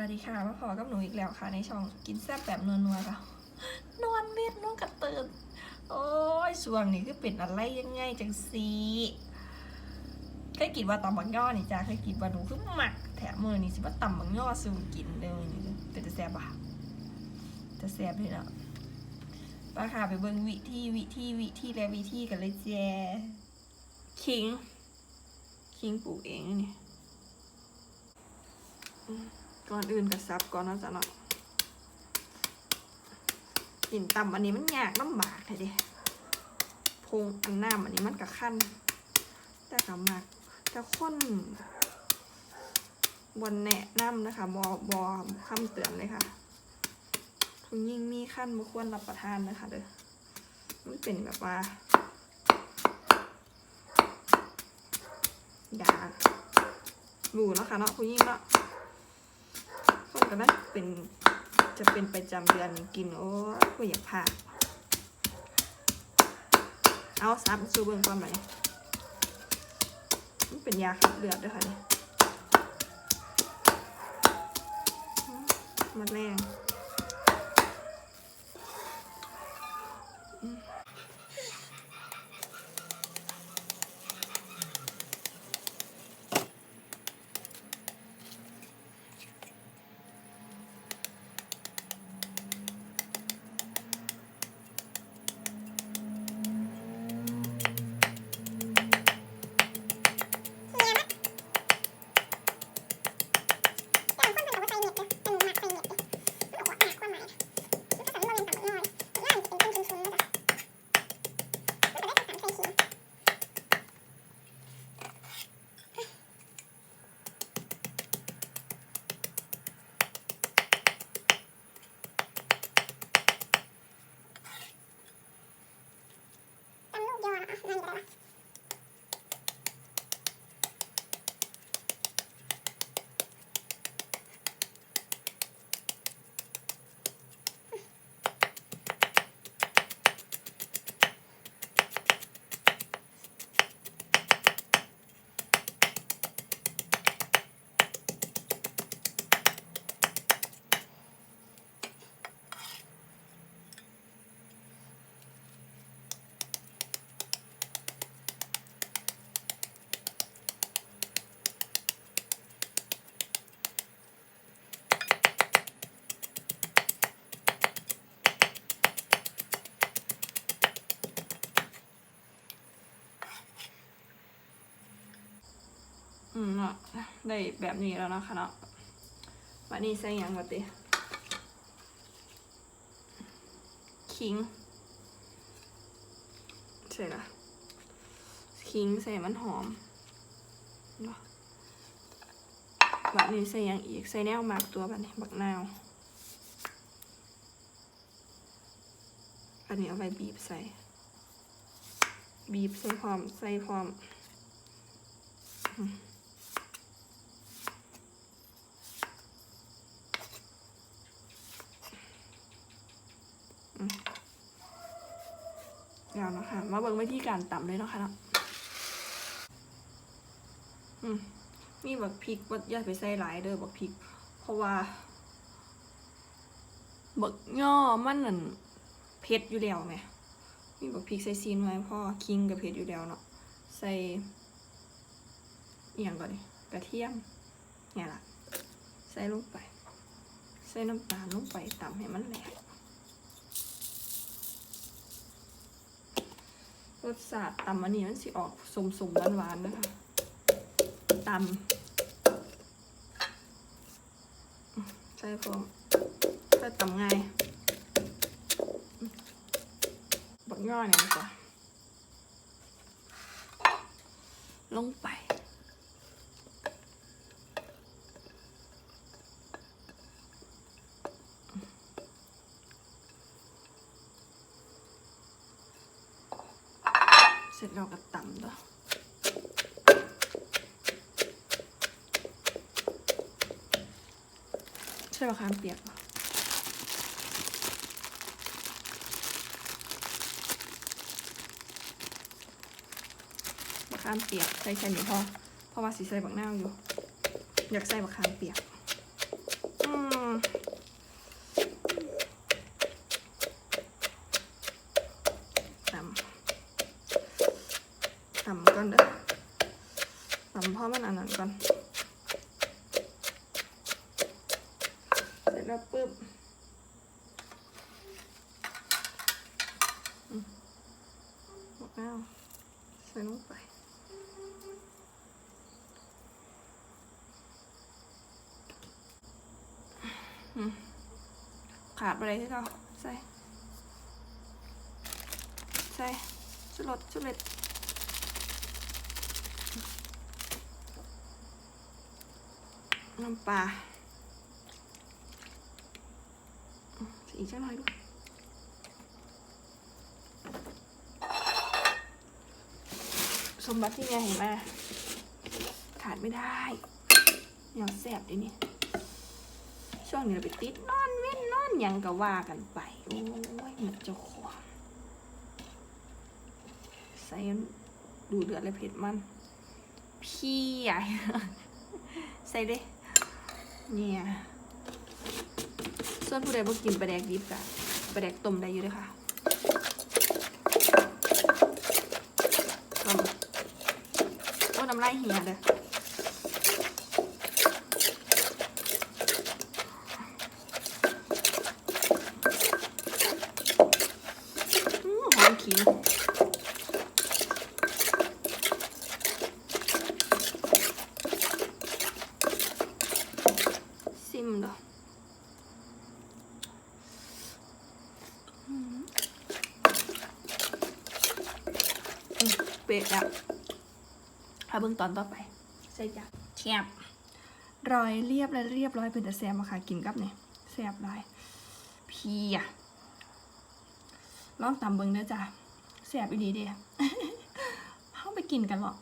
วัสดีค่ะมาพอกับหนูอีกแล้วค่ะ ในช่องกินแซ่บแบบนัวๆค่ะนอนเม็ดนอนกระตือนโอ้ยช่วงนี้คือเป็นอะไรยังไงจังสีเคยกินว่าตำบักย่อนี่จ้าเคยกินว่าหนูคือหมักแถมมือนี่สิว่าตำบักย่อสู่กินเลยนี่เป็นจะแซ่บอะจะแซ่บเลยเนาะปาค่ะไปเบิ่งวิธีวิธีวิธีและวิธีกันเลยแจ้คิงคิงปลูกเองนี่ ก่อนอื่นก็ซับก่อนนะจ๊ะเนาะกินต่ำอันนี้มันยากลำบากเลยดิพงอันน้ำอันนี้มันก็ขั้นแต่ก็มากแต่คนบนแนะนำนะคะบอบอคำเตือนเลยค่ะคุณยิ่งมีขั้นบ่ควรรับประทานนะคะเด้อมันเป็นแบบว่ายาบูนะค่ะเนาะคุณยิ่งเนาะ ก็น่าเป็นจะเป็นประจำเดือนกิน โอ้ยก็อยากผ่าเอาซับซูเบิ้งก่อนไหมมันเป็นยาขับเลือดด้วยค่ะนี่มันแรง อืมเนาะได้แบบนี้แล้วนะคะเนาะวันนี้ใส่ยังมาติคิงใส่ละคิงใส่มันหอมวันนี้ใส่ยังอีกใส่แนวหมากตัวบัดนี้บักนาวอันนี้เอาไปบีบใส่ บีบใส่พร้อม ใส่พร้อม เดี๋ยวนะคะมาเบิ่งวิธีการตำเลยเนาะคะเนาะอืมมีบักพริกว่าอย่าไปใส่หลายเด้อบักพริก เพราะว่า บักย่อมันนั่นเผ็ดอยู่แล้วไหมมีบักพริกใส่ซีนไว้พ่อคิงกับเผ็ดอยู่แล้วเนาะใส่อย่างก่อนดิกระเทียมเนี่ยล่ะ ใส่ลงไป ใส่น้ำตาลลงไปตำให้มันแหลก สชาติตำอันนี้มันสิออกสมสมหวานหวานนะคะตำใช่พร้อมถ้าตำง่ายบักย่อเนี่ยดีกว่าลงไป ร็จเราก็ตำต่อใช่มะขามเปียกเหรอขามเปียกใส่แค่นี้พอเพราะว่าสีใส่บักน้าอยู่ อยากใส่บักขามเปียก อื ก่อนเสร็จแล้วปุ๊บอืมอ้าวใส่ลงไปขาดไปเลยที่เราใส่ ใส่ชุดรสชุดเล็ด น้ำปลาอืมใส่อีกสักหน่อยดูสมบัติที่แม่เห็นไหมขาดไม่ได้เหนียวแสบดินี่ช่วงนี้เราไปติดนอนเว้นนอนยังก็ว่ากันไป โอ้ยหมดเจ้าของใส่ดูเดือดเลยเผ็ดมัน พี่ใหญ่ใส่เด้ เนี่ยส่วนผู้ใดบ่กินปลาแดกดิบกะปลาแดกต้มได้อยู่เลยค่ะต้มโอ้น้ำลายเหี่ยเด้ออืมหอมขิงซิมเด้ออืม อืมเป็ดอะเอาเบิ่งตอนต่อไป ใส่จ้ะแซ่บรอยเรียบและเรียบร้อยเป็นแต่แซ่บอะค่ะกินกับเนี่ยแซ่บหลายพี่อะลองตำเบิงเด้อจ้ะแสบอีดีเด้เข้าไปกินกันหรอก